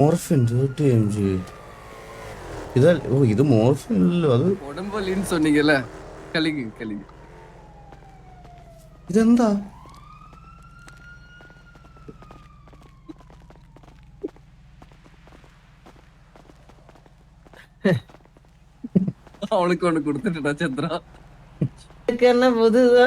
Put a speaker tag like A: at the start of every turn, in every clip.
A: Morphine thirty M G ഇതല്ല ഓ ഇത് morphine അല്ലല്ലോ അത്
B: உடம்புலின்னு சொன்னீங்கல்ல கலிங்க கலிங்க
A: ഇതെന്താ
B: அவனுக்கு ஒண்ணு கொடுத்துட்டா சந்திரா
C: இதுக்கு என்ன புதுதா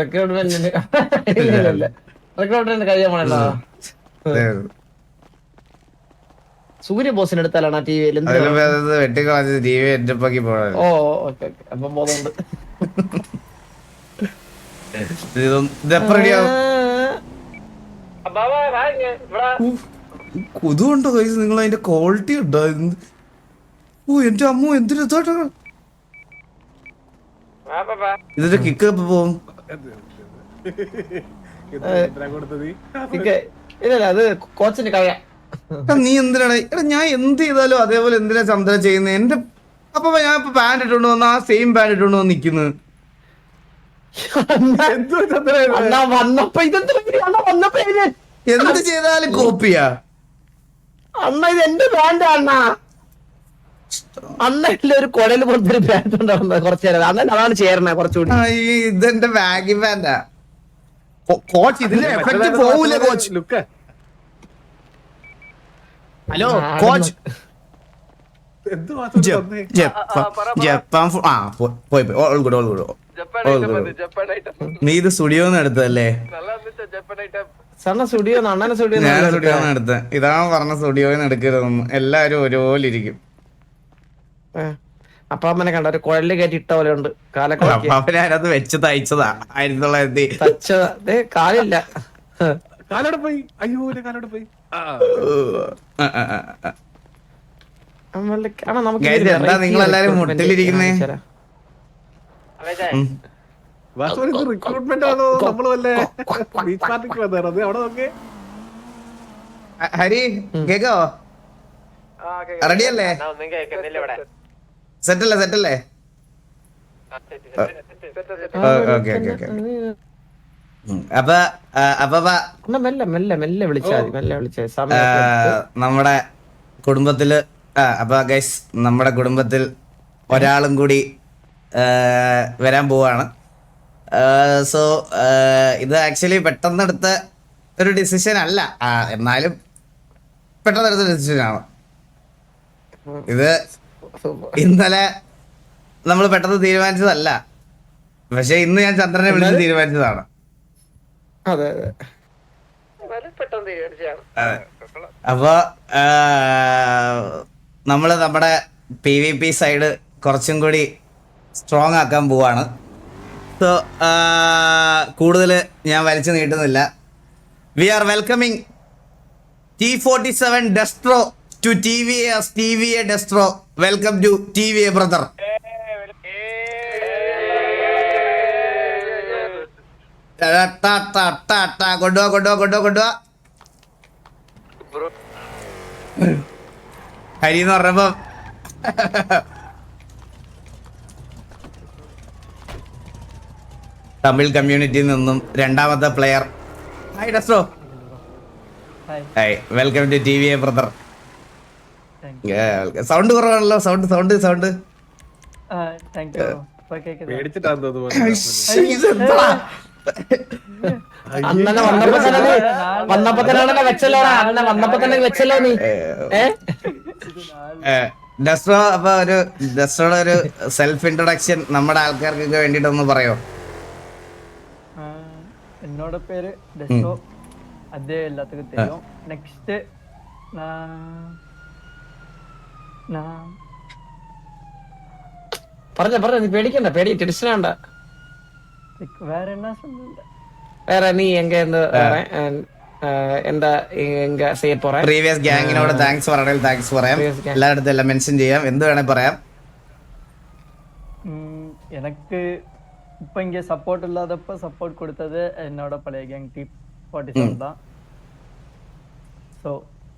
C: റിക്രൂട്ട്മെന്റിന് റിക്രൂട്ട്മെന്റ് കഴിയാൻ പോണല്ലോ സൂര്യ ബോസിന് എടുത്താലാണ് ടി വിയിൽ
A: അതിലും ഭേദം വെട്ടിക്കളഞ്ഞത് ടി വി എന്റെ പക്കി പോണത്.
C: ഓ ഓക്കെ ഓക്കെ. അപ്പൊ ബോധമുണ്ട്
A: ഇതെപ്പ റെഡിയാവും കൊതുണ്ടോ കൈസ് നിങ്ങൾ അതിന്റെ ക്വാളിറ്റി ഉണ്ടോ? ഓ എന്റെ അമ്മ എന്തിനാ ഇതായിട്ടാ ഇതിന്റെ കിക്ക് എപ്പോ പോവും.
C: അത് കോച്ചിന് കഴിയാം
A: എടാ, നീ എന്തിനാണ്? എടാ ഞാൻ എന്ത് ചെയ്താലും അതേപോലെ എന്തിനാ ചന്ദ്ര ചെയ്യുന്നത്? എന്റെ അപ്പൊ ഞാൻ ഇപ്പൊ പാന്റ് ഇട്ടുകൊണ്ട് വന്ന ആ സെയിം പാന്റ് ഇട്ടുകൊണ്ട് വന്ന് നിക്കുന്നു
C: അണ്ണാ വന്നപ്പോ ഇതെന്താ അണ്ണ വന്നപ്പോ
A: എന്ത് ചെയ്താലും കോപ്പിയാ
C: അണ്ണ ഇത് എന്റെ ബാൻഡ് അണ്ണ. അന്നല്ല ഒരു കുടയിൽ പോലത്തെ ഒരു ബാൻഡ് ഉണ്ടാവുന്നത് കുറച്ചു നേരം. അന്ന് അതാണ് ചേരണ കുറച്ചുകൂടി.
A: ഇതെന്റെ ബാഗി ബാൻഡാ കോച്ച് ഇതിന്റെ എഫക്ട് പോവൂല കോച്ച്?
B: Look hello coach.
A: നീ ഇത് സ്റ്റുഡിയോ എടുത്തല്ലേ
C: സ്റ്റുഡിയോ സ്റ്റുഡിയോ
A: എടുത്ത. ഇതാണ് പറഞ്ഞ സ്റ്റുഡിയോന്ന് എടുക്കരുതെന്ന്. എല്ലാരും ഒരുപോലെ ഇരിക്കും
C: അപ്പൊ അമ്മനെ കണ്ട ഒരു കുഴൽ കയറ്റി ഇട്ട പോലെ ഉണ്ട്. കാലൊക്കെ
A: വെച്ച് തയ്ച്ചതാ. ആയിരത്തി തൊള്ളായിരത്തി
C: തച്ച ദേ, കാലില്ല.
D: കാലോടെ പോയി. അയ്യോ കാലോടെ പോയി.
A: എന്താ നിങ്ങൾ
C: എല്ലാരും
A: മുട്ടിലിരിക്കുന്നേ?
D: റിക്രൂട്ട്മെന്റ് ആണോ? നമ്മൾ വല്ലേ ബീച്ച് പാർട്ടിക്ക് വന്നത് അത് അവിടെ നോക്കേ.
A: ഹരി കേക്കോ? റെഡി അല്ലേ സെറ്റല്ലേ സെറ്റല്ലേ? ഓക്കെ ഓക്കെ ഓക്കെ അപ്പൊ ആ, അപ്പൊ അപ്പൊ,
C: അണ്ണാ, മെല്ലെ മെല്ലെ മെല്ലെ വിളിച്ചാ മതി മെല്ലെ വിളിച്ചാ
A: നമ്മുടെ കുടുംബത്തിൽ ആ, അപ്പൊ ഗൈസ് നമ്മുടെ കുടുംബത്തിൽ ഒരാളും കൂടി വരാൻ പോവാണ്. സോ ഇത് ആക്ച്വലി പെട്ടെന്നെടുത്ത ഒരു ഡിസിഷൻ അല്ല. എന്നാലും പെട്ടെന്നെടുത്ത ഡിസിഷൻ ആണ്. ഇത് ഇന്നലെ നമ്മൾ പെട്ടെന്ന് തീരുമാനിച്ചതല്ല. പക്ഷെ ഇന്ന് ഞാൻ ചന്ദ്രനെ വിളിച്ച് തീരുമാനിച്ചതാണ്.
C: അതെ അതെ.
A: അതെ. അപ്പൊ നമ്മൾ നമ്മുടെ പി വി പി സൈഡ് കുറച്ചും കൂടി സ്ട്രോങ് ആക്കാൻ പോവാണ്. സോ കൂടുതൽ ഞാൻ വലിച്ചു നീട്ടുന്നില്ല. We are welcoming T forty seven Destro to T V S T V A Destro welcome to T V A brother കൊണ്ടുപോവാ കൊണ്ടുപോവാ കൊണ്ടുപോവാ കൊണ്ടുപോവാ ഹരി എന്ന് പറഞ്ഞപ്പം തമിഴ് കമ്മ്യൂണിറ്റിയിൽ നിന്നും രണ്ടാമത്തെ player hi Destro hi welcome to T V A brother sound കുറവാണല്ലോ. സൗണ്ട് സൗണ്ട് സൗണ്ട് ഒരു ഒരു സെൽഫ് ഇൻട്രൊഡക്ഷൻ നമ്മുടെ ആൾക്കാർക്കൊക്കെ വേണ്ടിട്ടൊന്ന് പറയോ?
E: എന്നോട് പേര് ഡസ്ട്രോ. അദ്ദേഹം നെക്സ്റ്റ്
C: പറഞ്ഞ പറഞ്ഞ നീ പേടിക്കണ്ട പേടി ടെൻഷൻ വേണ്ട
E: இதுக்கு வேற என்ன சொல்றது
C: வேற நீ எங்க இருந்து வர அஹ், எந்த எங்க செய்ய போற
A: പ്രീവിയസ് ഗ്യാങ്ങിനോട് താങ്ക്സ് പറയണമെങ്കിൽ താങ്ക്സ് പറയാം
C: Previous gang.
A: എല്ലായിടത്തും എല്ലാം മെൻഷൻ ചെയ്യാം എന്ത് വേണേ പറയാം
E: ம், எனக்கு இப்போ இங்கே சப்போர்ட் இல்லாதப்ப சப்போர்ட் கொடுத்தது என்னோட பழைய கேங் டி ஃபார்ட்டி செவன் தான் ஸோ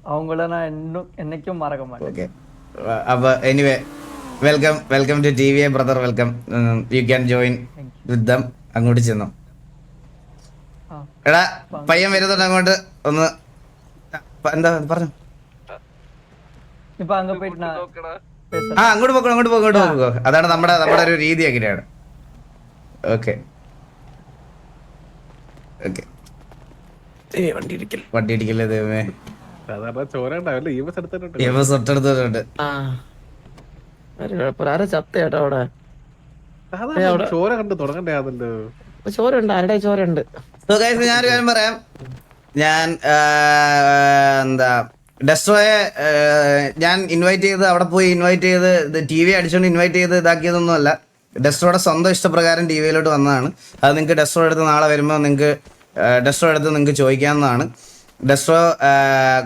E: அவங்கள நான் இன்னும் என்னைக்கும் மறக்க மாட்டேன்
A: അപ്പോൾ anyway welcome welcome to T V A brother welcome you can join with them അങ്ങോട്ട് ചെന്നു. എടാ പയ്യൻ വരുന്നുണ്ട് അങ്ങോട്ട്. ഒന്ന് എന്താ പറഞ്ഞു. ആ അങ്ങോട്ട് പോക്കോ അങ്ങോട്ട് പോകോ അങ്ങോട്ട് പോകോ അതാണ് നമ്മുടെ നമ്മുടെ ഒരു രീതി അങ്ങനെയാണ്. ഓക്കെ ഓക്കെ
C: വണ്ടി ഇടിക്കൽ
A: വണ്ടി ഇടിക്കല്ലേ ദൈവമേ?
D: സാധാരണ ചോര ഉണ്ടാവില്ല ഈ ബസ് എടുത്തിട്ടുണ്ട്.
A: ഇവ തൊട്ടടുത്തിട്ടുണ്ട്
C: ആ. ഒരു കുഴപ്പമില്ല. ആരാ ചത്ത ചേട്ടാ അവിടെ
D: സാധാരണ ചോര കണ്ട് തുടങ്ങണ്ടേ അതല്ലോ
C: ചോര ഉണ്ട് ആരുടെ ചോര
A: So guys, ഞാനൊരു കാര്യം പറയാം. ഞാൻ ആ, എന്താ ഡെസ്ട്രോയെ ആ, ഞാൻ ഇൻവൈറ്റ് ചെയ്ത് അവിടെ പോയി ഇൻവൈറ്റ് ചെയ്ത് ടി വി അടിച്ചുകൊണ്ട് ഇൻവൈറ്റ് ചെയ്ത് ഇതാക്കിയതൊന്നും അല്ല ഡെസ്ട്രോയുടെ സ്വന്തം ഇഷ്ടപ്രകാരം ടി വിയിലോട്ട് വന്നതാണ്. അത് നിങ്ങൾക്ക് ഡെസ്ട്രോ എടുത്ത് നാളെ വരുമ്പോൾ നിങ്ങൾക്ക് ഡെസ്ട്രോ എടുത്ത് നിങ്ങൾക്ക് ചോദിക്കാവുന്നതാണ്. ഡെസ്ട്രോ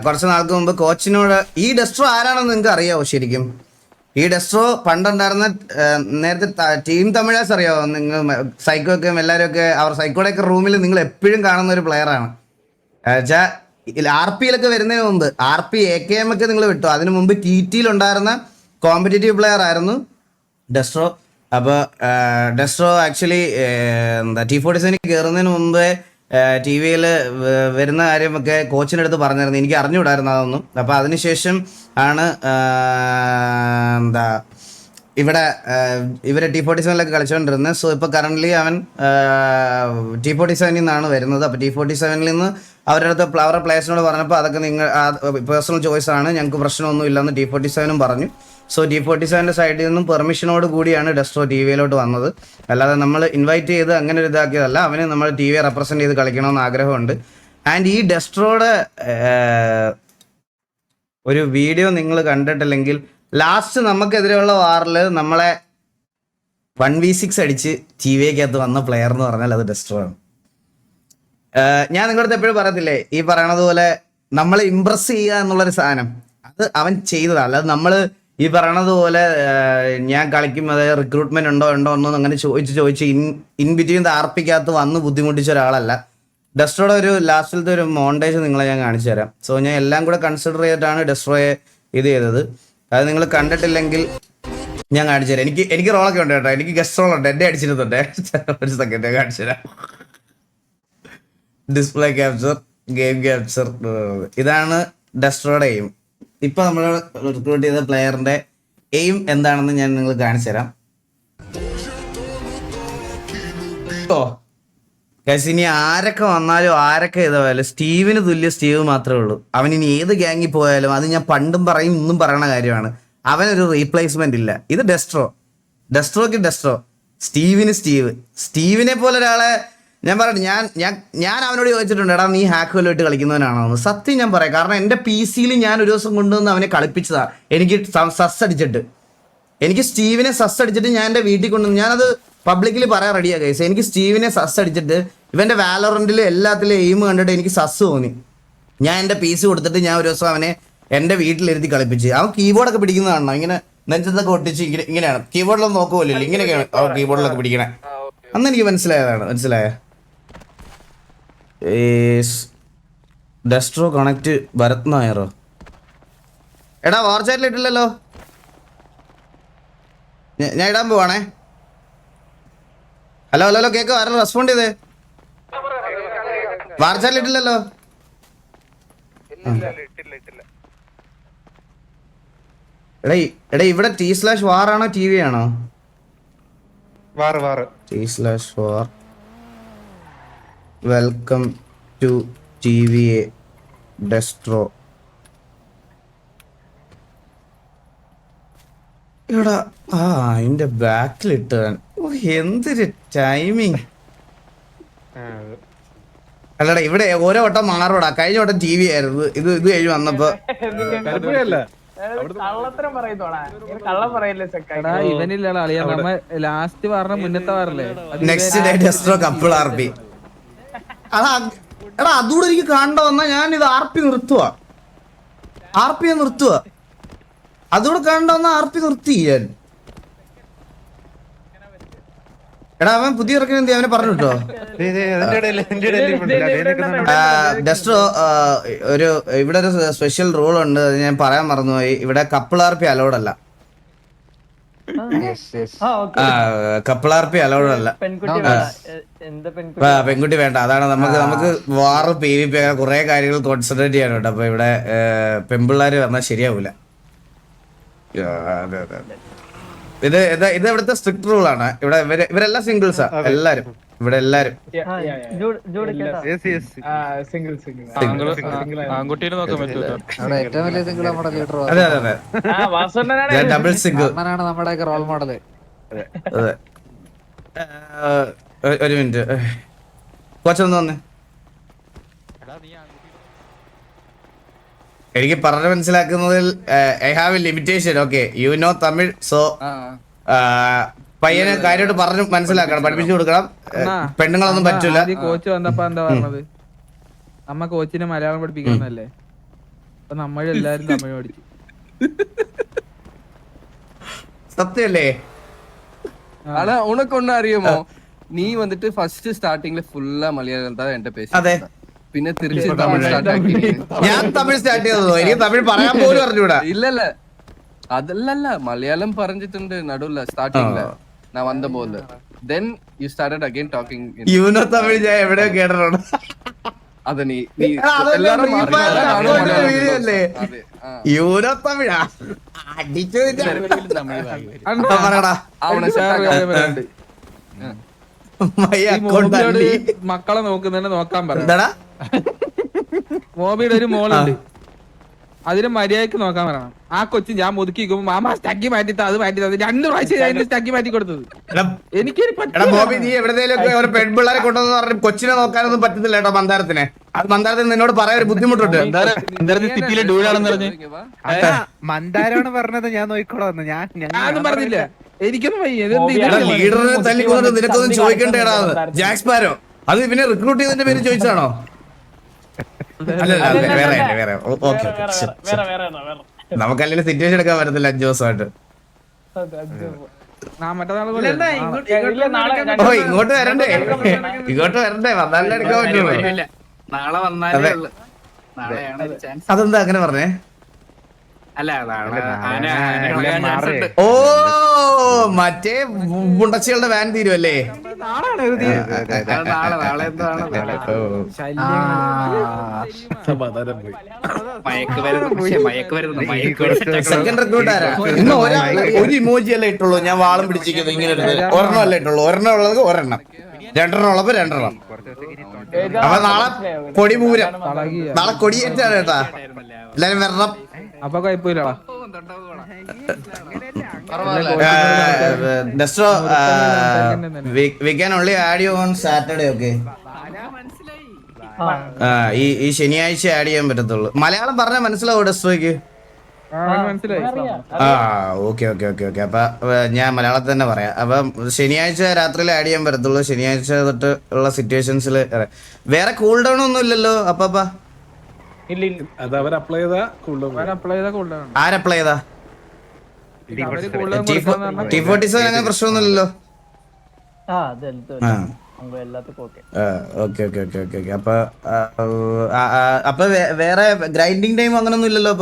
A: കുറച്ച് നാൾക്ക് മുമ്പ് കോച്ചിനോട് ഈ ഡെസ്ട്രോ ആരാണെന്ന് നിങ്ങൾക്ക് അറിയാവോ ശരിക്കും? ഈ ഡെസ്ട്രോ പണ്ടുണ്ടായിരുന്ന നേരത്തെ ടീം തമിഴാസ് അറിയാമോ നിങ്ങൾ സൈക്കോ ഒക്കെ എല്ലാവരും ഒക്കെ അവർ സൈക്കോയുടെ ഒക്കെ റൂമിൽ നിങ്ങൾ എപ്പോഴും കാണുന്ന ഒരു പ്ലെയർ ആണ്. വെച്ചാൽ ആർ പിയിലൊക്കെ വരുന്നതിന് മുമ്പ് R P A K M ഒക്കെ നിങ്ങൾ വിട്ടു? അതിനു മുമ്പ് ടി ടിയിൽ ഉണ്ടായിരുന്ന കോമ്പറ്റേറ്റീവ് പ്ലെയർ ആയിരുന്നു ഡെസ്ട്രോ അപ്പോൾ ഡെസ്ട്രോ ആക്ച്വലി എന്താ ടി ഫോർട്ടി സെവനിൽ കയറുന്നതിന് മുമ്പേ ടി വിയിൽ വരുന്ന കാര്യമൊക്കെ കോച്ചിനടുത്ത് പറഞ്ഞിരുന്നു. എനിക്ക് അറിഞ്ഞുകൂടായിരുന്നു അതൊന്നും. അപ്പോൾ അതിനുശേഷം ആണ് എന്താ ഇവിടെ ഇവരെ ടി ഫോർട്ടി സെവനിലൊക്കെ കളിച്ചുകൊണ്ടിരുന്നത് സോ ഇപ്പോൾ കറന്റ്ലി അവൻ ടി ഫോർട്ടി സെവനിൽ നിന്നാണ് വരുന്നത്. അപ്പോൾ ടി ഫോർട്ടി സെവനിൽ നിന്ന് അവരുടെ അടുത്ത് അവരുടെ പ്ലേയേഴ്സിനോട് പറഞ്ഞപ്പോൾ അതൊക്കെ നിങ്ങൾ പേഴ്സണൽ ചോയ്സ് ആണ്. ഞങ്ങൾക്ക് പ്രശ്നമൊന്നും ഇല്ലെന്ന് ടി ഫോർട്ടി സെവനും പറഞ്ഞു. സോ ഡി ഫോർട്ടി സെവന്റെ സൈഡിൽ നിന്നും പെർമിഷനോട് കൂടിയാണ് ഡെസ്ട്രോ ടി വിയിലോട്ട് വന്നത്. അല്ലാതെ നമ്മൾ ഇൻവൈറ്റ് ചെയ്ത് അങ്ങനെ ഒരു ഇതാക്കിയതല്ല. അവന് നമ്മൾ ടി വിയെ റെപ്രസെന്റ് ചെയ്ത് കളിക്കണമെന്ന് ആഗ്രഹമുണ്ട്. ആൻഡ് ഈ ഡെസ്ട്രോയുടെ ഒരു വീഡിയോ നിങ്ങൾ കണ്ടിട്ടില്ലെങ്കിൽ ലാസ്റ്റ് നമുക്കെതിരെയുള്ള വാറിൽ നമ്മളെ വൺ വി സിക്സ് അടിച്ച് ടി വിക്കകത്ത് വന്ന പ്ലെയർ എന്ന് പറഞ്ഞാൽ അത് ഡെസ്ട്രോ ആണ്. ഞാൻ നിങ്ങളുടെ എപ്പോഴും പറയത്തില്ലേ? ഈ പറയണത് പോലെ നമ്മളെ ഇമ്പ്രസ് ചെയ്യുക എന്നുള്ളൊരു സാധനം. അത് അവൻ ചെയ്തതാണ്. അല്ലാതെ നമ്മൾ ഈ പറയണത് പോലെ ഞാൻ കളിക്കും അതായത് റിക്രൂട്ട്മെന്റ് ഉണ്ടോ ഉണ്ടോ എന്നോ അങ്ങനെ ചോദിച്ച് ചോദിച്ച് ഇൻ ഇൻ ബിറ്റ്വീൻ ആർപ്പിക്കകത്ത് വന്ന് ബുദ്ധിമുട്ടിച്ച ഒരാളല്ല. ഡെസ്ട്രോയുടെ ഒരു ലാസ്റ്റിലത്തെ ഒരു മോണ്ടേജ് നിങ്ങളെ ഞാൻ കാണിച്ചു തരാം. സോ ഞാൻ എല്ലാം കൂടെ കൺസിഡർ ചെയ്തിട്ടാണ് ഡെസ്ട്രോയെ ഇത് ചെയ്തത്. അത് നിങ്ങൾ കണ്ടിട്ടില്ലെങ്കിൽ ഞാൻ കാണിച്ചു തരാം. എനിക്ക് എനിക്ക് റോളൊക്കെ ഉണ്ട് കേട്ടോ. എനിക്ക് ഗസ്റ്റ് റോൾ ഉണ്ട്. അടിച്ചിരുന്നുണ്ട് ഒരു സെക്കൻഡ് ഞാൻ കാണിച്ചു തരാം. ഡിസ്പ്ലേ ക്യാപ്ചർ ഗെയിം ക്യാപ്ചർ ഇതാണ് ഡെസ്ട്രോയുടെ എയിം ഇപ്പൊ നമ്മൾ റിക്രൂട്ട് ചെയ്ത പ്ലെയറിന്റെ എയിം എന്താണെന്ന് ഞാൻ നിങ്ങൾ കാണിച്ചു തരാം. Guys, ഇനി ആരൊക്കെ വന്നാലും ആരൊക്കെ ഇതായാലും സ്റ്റീവിന് തുല്യ സ്റ്റീവ് മാത്രമേ ഉള്ളൂ. അവൻ ഇനി ഏത് ഗ്യാങ്ങിൽ പോയാലും അത് ഞാൻ പണ്ടും പറയും ഇന്നും പറയണ കാര്യമാണ്. അവനൊരു റീപ്ലേസ്മെന്റ് ഇല്ല. ഇത് ഡെസ്ട്രോ ഡെസ്ട്രോക്ക് ഡെസ്ട്രോ സ്റ്റീവിന് സ്റ്റീവ്. സ്റ്റീവിനെ പോലെ ഒരാളെ ഞാൻ പറയട്ടെ ഞാൻ ഞാൻ ഞാൻ അവനോട് ചോദിച്ചിട്ടുണ്ട് എടാ നീ ഹാക്ക് വല്ലോട്ട് കളിക്കുന്നവനാണോ സത്യം ഞാൻ പറയാം. കാരണം എന്റെ പി സിയിൽ ഞാൻ ഒരു ദിവസം കൊണ്ടുവന്ന് അവനെ കളിപ്പിച്ചതാണ് എനിക്ക് സസ് അടിച്ചിട്ട്. എനിക്ക് സ്റ്റീവിനെ സസ് അടിച്ചിട്ട് ഞാൻ എന്റെ വീട്ടിൽ കൊണ്ടുവന്ന് ഞാനത് പബ്ലിക്കിൽ പറയാൻ റെഡിയാ കൈസ് എനിക്ക് സ്റ്റീവിനെ സസ് അടിച്ചിട്ട് ഇവന്റെ വാലറന്റിൽ എല്ലാത്തിലും എയിം കണ്ടിട്ട് എനിക്ക് സസ് തോന്നി. ഞാൻ എന്റെ പി സി കൊടുത്തിട്ട് ഞാൻ ഒരു ദിവസം അവനെ എന്റെ വീട്ടിലിരുത്തി കളിപ്പിച്ച്. അവൻ കീബോർഡൊക്കെ പിടിക്കുന്നതാണോ ഇങ്ങനെ നെഞ്ചത്തൊക്കെ ഒട്ടിച്ച് ഇങ്ങനെ ഇങ്ങനെയാണ്. കീബോർഡിലൊന്നും നോക്കുമല്ലോ ഇങ്ങനെയൊക്കെയാണ് അവൻ കീബോർഡിലൊക്കെ പിടിക്കണേ. അന്ന് എനിക്ക് മനസ്സിലായതാണ്. മനസ്സിലായ? ഡെസ്ട്രോ കണക്ട് ഭരത് നായറോ? എടാ വാർച്ചാറ്റിൽ ഇട്ടില്ലല്ലോ. ഞാൻ ഇടാൻ പോവാണേ. ഹലോ ഹലോ ഹലോ കേക്ക്? ആരും റെസ്പോണ്ട് ചെയ്തേ? വാർച്ചാറ്റിൽ ഇട്ടില്ലല്ലോ. എടാ എടാ ഇവിടെ ടി സ്ലാഷ് വാർ ആണോ ടി വി ആണോ? T slash war welcome to T V A Destro എടാ ആ അതിന്റെ ബാക്കിലിട്ട് ഓ എന്തൊരു ടൈമിങ് അല്ലടാ ഇവിടെ ഓരോ വട്ടം മാറൂടാ കഴിഞ്ഞ വട്ടം ടി വി ആയിരുന്നു. ഇത് ഇത് കഴിഞ്ഞ് വന്നപ്പോ.
F: ഇവനില്ലടാ അളിയാ. നമ്മ ലാസ്റ്റ് പറഞ്ഞ മുന്നത്തെ പറഞ്ഞില്ലേ next
A: day Destro couple R B P അതാ എടാ അതുകൂടെ എനിക്ക് കാണേണ്ട വന്നാ ഞാൻ ഇത് ആർ പി നിർത്തുക ആർ പി നിർത്തുക അതുകൂടെ കാണണ്ട വന്നാ ആർ പി നിർത്തി ഞാൻ. എടാ അവൻ പുതിയ ഇറക്കുന്ന എന്ത് അവനെ പറഞ്ഞു കേട്ടോ ഒരു ഇവിടെ ഒരു സ്പെഷ്യൽ റൂൾ ഉണ്ട്. ഞാൻ പറയാൻ മറന്നുപോയി. ഇവിടെ കപ്പിൾ ആർ പി അലൗഡ് അല്ല
E: allowed okay
A: couple R P allowed അല്ല.
E: പെൺകുട്ടി വേണ്ട.
A: അതാണ് നമുക്ക് നമുക്ക് വാറ് പി വി പി കുറെ കാര്യങ്ങൾ കോൺസെൻട്രേറ്റ് ചെയ്യാനുണ്ട്. അപ്പൊ ഇവിടെ പെമ്പിള്ളാര് വന്നാൽ ശരിയാവൂല. അതെ, അതെ, അതെ. ഇത് ഇത് ഇത് ഇവിടുത്തെ സ്ട്രിക്ട് റൂൾ ആണ്. ഇവിടെ ഇവർ ഇവരെല്ലാം സിംഗിൾസാ എല്ലാരും. ഇവിടെ എല്ലാരും. അതെ അതെ അതെ. ഡബിൾ സിംഗിൾ
G: നമ്മുടെ റോൾ മോഡൽ
A: അതെ. ഒരു മിനിറ്റ് കൊച്ചൊന്ന് വന്നേ. എനിക്ക് പറഞ്ഞു മനസ്സിലാക്കുന്നതിൽ I have a limitation okay you know Tamil so പയ്യന് കാര്യമായിട്ട് പറഞ്ഞു മനസ്സിലാക്കണം പഠിപ്പിച്ചു കൊടുക്കണം ഏ,
F: അണ്ണാ,
A: പെണ്ണുങ്ങളൊന്നും പറ്റൂല
F: ആദ്യം കോച്ച് വന്നപ്പോ എന്താ പറഞ്ഞത് അമ്മ കോച്ചിനെ മലയാളം പഠിപ്പിക്കുന്നല്ലേ അപ്പൊ നമ്മളെല്ലാരും തമിഴ് പഠിച്ചു
A: സത്യല്ലേ
B: ஆனா உனக்கு ஒண்ணு அறியுமோ நீ வந்துட்டு ஃபர்ஸ்ட் ஸ்டார்டிங்ல ஃபுல்லா மலையாளம் தான் என்கிட்ட பேசி പിന്നെ തിരിച്ച് തമിഴ് സ്റ്റാർട്ട് ആക്കി
A: ഞാൻ തമിഴ് സ്റ്റാർട്ട് ചെയ്തതോ എനിക്ക് തമിഴ് പറയാൻ പോലും അറിഞ്ഞൂടാ
B: ഇല്ലല്ല അതല്ലല്ല മലയാളം പറഞ്ഞിട്ടുണ്ട് നടുവില്ല സ്റ്റാർട്ടിംഗ്ല ഞാൻ വന്ന പോലെ then you started again talking
A: you know Tamil ഞാൻ എവിടെയോ കേട്ടിട്ടുണ്ട് അത് നീ
B: നീ എല്ലാരും
A: യൂനോ തമിഴാ അടിച്ചു പറയടാ അവനെ
F: മക്കളെ നോക്കുന്നതിന് നോക്കാൻ പറ മോബിയുടെ ഒരു മോളുണ്ട്. അതിന് മര്യാദയ്ക്ക് നോക്കാൻ പറയണം. ആ കൊച്ചു ഞാൻ മുതുക്കി മാമ സ്റ്റക്കി മാറ്റി അത് മാറ്റി തന്നത് രണ്ടു പ്രാവശ്യം സ്റ്റക്കി മാറ്റി കൊടുത്തത്. എനിക്കൊരു
A: മോബി നീ എവിടെയെങ്കിലും പെൺപിള്ളേരെ കൊണ്ടുവന്ന് പറഞ്ഞു കൊച്ചിനെ നോക്കാനൊന്നും പറ്റത്തില്ല കേട്ടോ മന്ദാരത്തിനെ. അത് മന്ദാരത്തിന് നിന്നോട് പറയാൻ ഒരു ബുദ്ധിമുട്ടുണ്ട്.
H: മന്ദാരമാണ് പറഞ്ഞത് ഞാൻ നോക്കിക്കോളാം ഞാൻ
F: ഞാനൊന്നും പറഞ്ഞില്ല. എനിക്കൊന്നും
A: നിനക്കൊന്നും ചോദിക്കണ്ടേടാ ജാക്സ്പാരോ അത് പിന്നെ റിക്രൂട്ട് ചെയ്തതിന്റെ പേര് ചോദിച്ചാണോ? നമുക്കല്ലെങ്കിൽ സിറ്റുവേഷൻ എടുക്കാൻ പറ്റത്തില്ല അഞ്ചു ദിവസമായിട്ട്. ഓ ഇങ്ങോട്ട് വരണ്ടേ? ഇങ്ങോട്ട് വരണ്ടേ? വന്നാലേ എടുക്കാൻ പറ്റുള്ളൂ. അതെന്താ അങ്ങനെ പറഞ്ഞേ? ഓ മറ്റേ മുണ്ടച്ചികളുടെ വാൻ തീരുമല്ലേ ഇന്ന് ഒരു ഇമോജി അല്ലേ ഇട്ടുള്ളൂ. ഞാൻ വാളം പിടിച്ചിരിക്കുന്നത് ഇങ്ങനെ ഒരു ഒരെണ്ണം അല്ലേ ഇട്ടുള്ളൂ. ഒരെണ്ണം ഉള്ളത് ഒരെണ്ണം. രണ്ടെണ്ണം ഉള്ളപ്പോ രണ്ടെണ്ണം. അപ്പൊ നാളെ കൊടി
F: പൂരം
A: നാളെ കൊടിയേറ്റാണ് കേട്ടാ. എല്ലാരും വരണം.
F: അപ്പൊ കുഴപ്പമില്ലടാ
A: Destro we can only add you on Saturday okay ഈ ഈ ശനിയാഴ്ച ആഡ് ചെയ്യാൻ പറ്റത്തുള്ളൂ. മലയാളം പറഞ്ഞാൽ മനസ്സിലാവും ഡെസ്ട്രോയ്ക്ക്
F: ആ, മനസ്സിലായി.
A: ആ ഓക്കെ ഓക്കെ ഓക്കെ ഓക്കെ. അപ്പൊ ഞാൻ മലയാളത്തിൽ തന്നെ പറയാം. അപ്പൊ ശനിയാഴ്ച രാത്രിയിൽ ആഡ് ചെയ്യാൻ പറ്റത്തുള്ളൂ. ശനിയാഴ്ച തൊട്ട് ഉള്ള സിറ്റുവേഷൻസിൽ വേറെ കൂൾ ഡൗൺ ഒന്നും ഇല്ലല്ലോ അപ്പപ്പാ
D: അത് അവർ അപ്ലൈ ചെയ്ത
F: അപ്ലൈ
A: ആരപ്ലൈ ചെയ്താ ടി ഫോർട്ടി സെവൻ അങ്ങനെ പ്രശ്നമൊന്നുമില്ലല്ലോ? Okay okay okay okay okay അപ്പൊ വേറെ ഗ്രൈൻഡിങ് ടൈം അങ്ങനൊന്നും ഇല്ലല്ലോ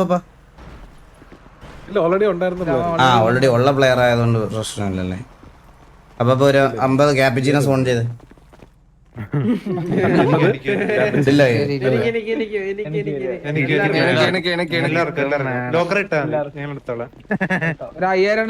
A: ആ ഓൾറെഡി ഉള്ള പ്ലെയർ ആയതുകൊണ്ട് പ്രശ്നമില്ലല്ലേ? അപ്പൊ ഒരു അമ്പത് ക്യാപ്പിച്ചിനെ സോൺ ചെയ്ത്.
F: അയ്യായിരം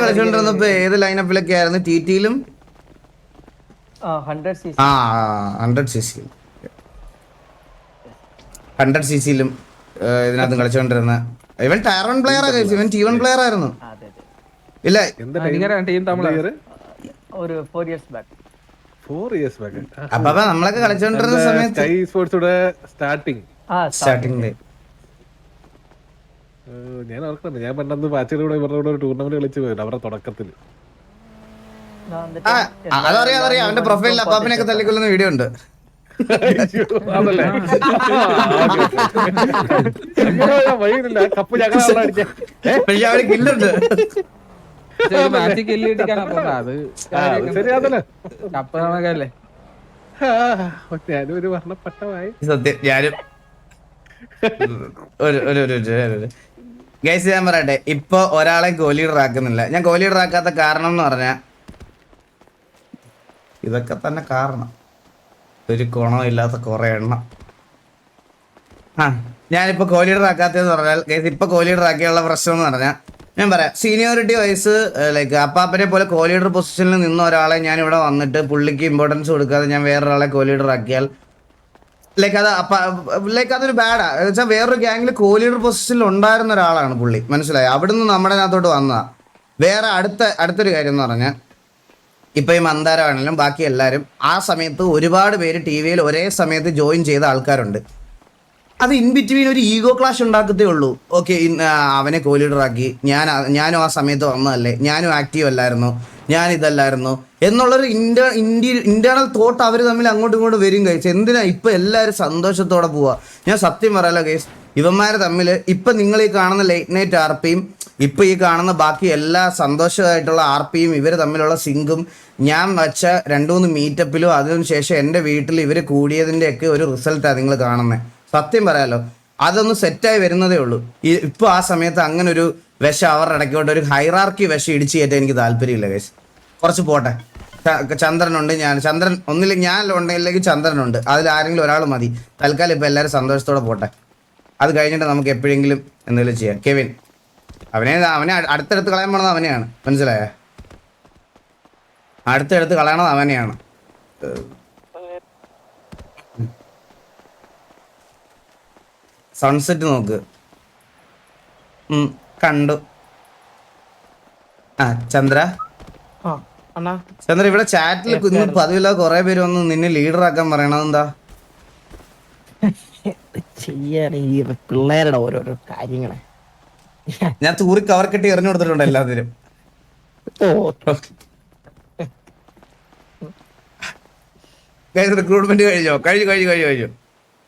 A: കളിച്ചോണ്ടിരുന്നപ്പോ ഏത് ലൈനപ്പിലൊക്കെ ആയിരുന്നു T ടിയിലും hundred C C hundred C സിയിലും ഇതിനകത്ത് കളിച്ചുകൊണ്ടിരുന്ന ഇവൻ ടയർ വൺ പ്ലെയർ ആണ് ഇവൻ ടി വൺ പ്ലെയർ ആയിരുന്നു. ഇല്ല.
E: ഒരു four years
D: back years back
A: അപ്പൊ നമ്മളൊക്കെ കളിച്ചോണ്ടിരുന്ന സമയത്ത്
D: സ്കൈ
A: സ്റ്റാർട്ടിംഗ്
D: ഞാൻ ഓർക്കുന്നുണ്ട് ഞാൻ പണ്ടന്ന് പാച്ചയുടെ ഇവരുടെ കൂടെ ഒരു ടൂർണമെന്റ് കളിച്ചു പോയില്ല അവരുടെ തുടക്കത്തിൽ
A: അതറിയാം അതറിയാം. അവന്റെ പ്രൊഫൈലിൽ അപ്പാപ്പിനൊക്കെ തല്ലിക്കൊല്ലുന്ന വീഡിയോ ഉണ്ട്.
D: അതല്ലേ? കപ്പ്
A: കില്ലുണ്ട്.
D: ഞാനും ഒരു വർണപ്പട്ടമായി
A: സത്യം ഞാനും ഒരു ഒരു ഒരു ഒരു ഗൈസ് ഞാൻ പറയട്ടെ. ഇപ്പൊ ഒരാളെ ഗോലി ആക്കുന്നില്ല. ഞാൻ ഗോലി ആക്കാത്ത കാരണം എന്ന് പറഞ്ഞ ഇതൊക്കെ തന്നെ കാരണം. ഒരു ഗുണമില്ലാത്ത കുറെ എണ്ണം. ആ ഞാനിപ്പോ കോലീഡർ ആക്കാത്തതെന്ന് പറഞ്ഞാൽ ഇപ്പൊ കോലീഡർ ആക്കിയുള്ള പ്രശ്നം എന്ന് പറഞ്ഞാൽ ഞാൻ പറയാം. സീനിയോറിറ്റി വൈസ് ലൈക്ക് അപ്പാപ്പനെ പോലെ കോലീഡർ പൊസിഷനിൽ നിന്ന ഒരാളെ ഞാൻ ഇവിടെ വന്നിട്ട് പുള്ളിക്ക് ഇമ്പോർട്ടൻസ് കൊടുക്കാതെ ഞാൻ വേറൊരാളെ കോലീഡർ ആക്കിയാൽ ലൈക്ക് അത് അപ്പ ലൈക്ക് അതൊരു ബാഡാ വെച്ചാൽ വേറൊരു ഗ്യാങ്ങിൽ കോലീഡർ പൊസിഷനിൽ ഉണ്ടായിരുന്ന ഒരാളാണ് പുള്ളി. മനസ്സിലായി? അവിടുന്ന് നമ്മുടെ അകത്തോട്ട് വന്നതാ. വേറെ അടുത്ത അടുത്തൊരു കാര്യം എന്ന് പറഞ്ഞാൽ ഇപ്പൊ ഈ മന്ദാരമാണെങ്കിലും ബാക്കി എല്ലാവരും ആ സമയത്ത് ഒരുപാട് പേര് ടി വിയിൽ ഒരേ സമയത്ത് ജോയിൻ ചെയ്ത ആൾക്കാരുണ്ട്. അത് ഇൻ ബിറ്റ്വീൻ ഒരു ഈഗോ ക്ലാഷ് ഉണ്ടാക്കത്തേ ഉള്ളൂ. ഓക്കെ അവനെ കോലീഡറാക്കി ഞാൻ ഞാനും ആ സമയത്ത് വന്നതല്ലേ? ഞാനും ആക്റ്റീവ് അല്ലായിരുന്നു. ഞാൻ ഇതല്ലായിരുന്നു. എന്നുള്ളൊരു ഇന്റർ ഇന്ത്യ ഇന്റേണൽ തോട്ട് അവർ തമ്മിൽ അങ്ങോട്ടും ഇങ്ങോട്ടും വരും കഴിച്ചു എന്തിനാ ഇപ്പൊ എല്ലാവരും സന്തോഷത്തോടെ പോവാ? ഞാൻ സത്യം പറയാലോ കേസ് ഇവന്മാരെ തമ്മിൽ ഇപ്പൊ നിങ്ങൾ ഈ കാണുന്ന ലൈറ്റ് നൈറ്റ് ആർ പിയും ഇപ്പൊ ഈ കാണുന്ന ബാക്കി എല്ലാ സന്തോഷമായിട്ടുള്ള ആർ പിയും ഇവർ തമ്മിലുള്ള സിങ്കും ഞാൻ വച്ച രണ്ടു മൂന്ന് മീറ്റപ്പിലും അതിനുശേഷം എന്റെ വീട്ടിൽ ഇവർ കൂടിയതിന്റെ ഒക്കെ ഒരു റിസൾട്ടാണ് നിങ്ങൾ കാണുന്നത് സത്യം പറയാലോ അതൊന്ന് സെറ്റായി വരുന്നതേ ഉള്ളൂ. ഈ ഇപ്പോൾ ആ സമയത്ത് അങ്ങനെ ഒരു വിഷം അവരുടെ ഇടയ്ക്കോട്ട് ഒരു ഹൈറാർക്കി വിഷം ഇടിച്ച് കയറ്റാൻ എനിക്ക് താല്പര്യമില്ല കേസ് കുറച്ച് പോട്ടെ. ചന്ദ്രനുണ്ട് ഞാൻ. ചന്ദ്രൻ ഒന്നില്ലെങ്കിൽ ഞാൻ ഉണ്ടെങ്കിൽ ചന്ദ്രനുണ്ട്. അതിൽ ആരെങ്കിലും ഒരാൾ മതി. തൽക്കാലം ഇപ്പൊ എല്ലാവരും സന്തോഷത്തോടെ പോട്ടെ. അത് കഴിഞ്ഞിട്ട് നമുക്ക് എപ്പോഴെങ്കിലും എന്തെങ്കിലും ചെയ്യാം. കെവിൻ. അവനെ അവനെ അടുത്തെടുത്ത് കളയാൻ പോണത് അവനെയാണ്. മനസ്സിലായ? അടുത്തെടുത്ത് കളയണത് അവനെയാണ്. സൺസെറ്റ് നോക്ക്. കണ്ടു. ആ ചന്ദ്ര? ചന്ദ്ര ഇവിടെ ചാറ്റിൽ കുഞ്ഞു പതിവില്ല കൊറേ പേര് വന്ന് നിന്നെ ലീഡർ ആക്കാൻ പറയണത് എന്താ?
C: ചെയ്യാറ് ഈ പിള്ളേരുടെ ഓരോരോ കാര്യങ്ങളെ?
A: ഞാൻ തൂറി കവർ കെട്ടി എറിഞ്ഞു കൊടുത്തിട്ടുണ്ട് എല്ലാത്തിനും. റിക്രൂട്ട്മെന്റ് കഴിഞ്ഞോ? കഴിഞ്ഞു കഴിഞ്ഞു കഴിഞ്ഞു കഴിഞ്ഞു.